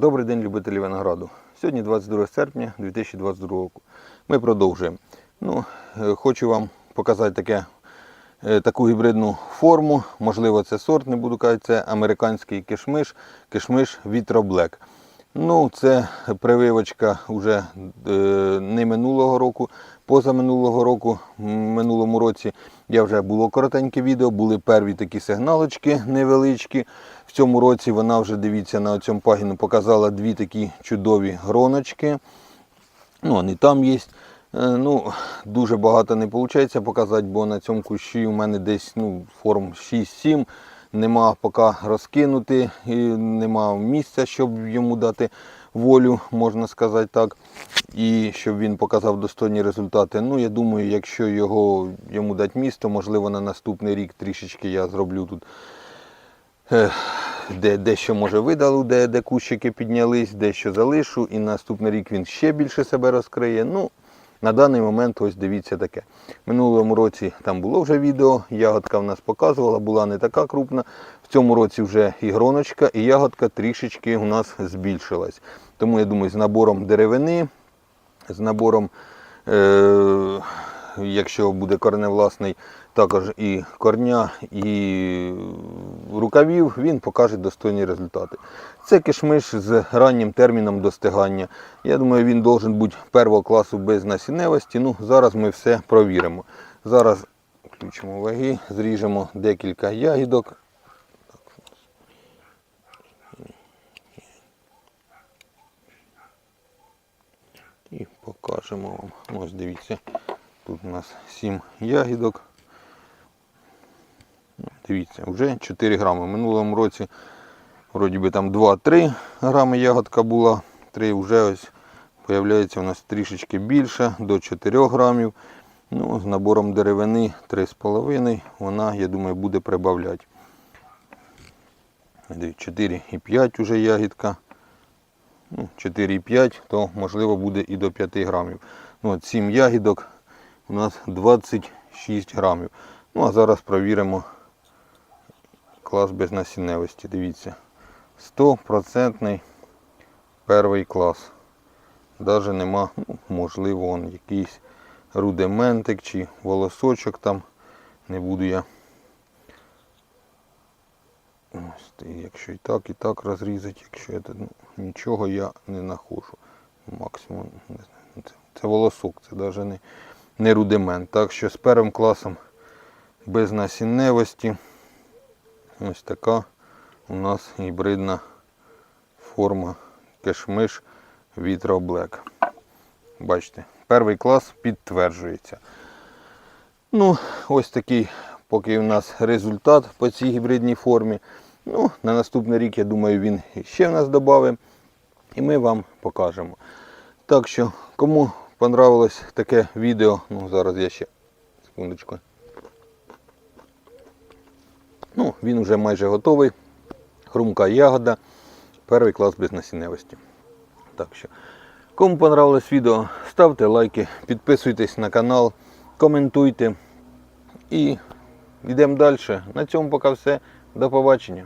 Добрий день, любителі винограду. Сьогодні 22 серпня 2022 року. Ми продовжуємо. Ну, е, хочу вам показати таке, е, таку гібридну форму. Можливо, це сорт, не буду казати, це американський кишмиш, кишмиш Vitro Black. Ну, це прививочка вже е, не минулого року, позаминулого року, минулому році я вже було коротеньке відео, були перві такі сигналочки невеличкі. В цьому році вона вже, дивіться, на цьому пагіну показала дві такі чудові гроночки. Ну, вони там є. Е, Ну, дуже багато не виходить показати, бо на цьому кущі у мене десь ну, форм 6-7. Нема поки розкинути, і нема місця, щоб йому дати волю, можна сказати так. І щоб він показав достойні результати. Ну, я думаю, якщо його, йому дати місто, можливо, на наступний рік трішечки я зроблю тут е, де, дещо може видалу, де, де кущики піднялись, дещо залишу, і наступний рік він ще більше себе розкриє. Ну, на даний момент ось дивіться таке. Минулому році там було вже відео, ягодка в нас показувала, була не така крупна. В цьому році вже і гроночка, і ягодка трішечки у нас збільшилась. Тому я думаю, з набором деревини, з набором, е- якщо буде корневласний, також і корня, і рукавів, він покаже достойні результати. Це кишмиш з раннім терміном достигання. Я думаю, він має бути першого класу без насінневості. Ну, зараз ми все провіримо. Зараз включимо ваги, зріжемо декілька ягідок. І покажемо вам. Ось дивіться, тут у нас 7 ягідок. Ну, Дивіться, вже 4 грами. В минулому році вроді би там 2-3 грами ягодка була. 3 вже ось появляється у нас трішечки більше, до 4 грамів. Ну, з набором деревини 3,5 вона, я думаю, буде прибавляти. 4,5 вже ягідка. Ну, 4,5, то можливо буде і до 5 грамів. Ну, от 7 ягідок у нас 26 грамів. Ну, а зараз провіримо клас без насінневості. Дивіться. 100% перший клас. Навіть нема, ну, можливо, он якийсь рудиментик чи волосочок там. Не буду я. Ось, якщо і так, і так розрізати, якщо я, ну, нічого я не знаходжу. Максимум, не знаю, це, це волосок, це навіть не, не рудимент. Так що з першим класом без насінневості ось така у нас гібридна форма кешмиш Vitro Black. Бачите, перший клас підтверджується. Ну, ось такий поки у нас результат по цій гібридній формі. Ну, на наступний рік, я думаю, він ще в нас додав. І ми вам покажемо. Так що, кому понравилось таке відео, ну зараз я ще секундочку. Ну, він вже майже готовий. Хрумка ягода. Перший клас без насінневості. Так що, кому понравилось відео, ставте лайки, підписуйтесь на канал, коментуйте. І йдемо далі. На цьому поки все. До побачення.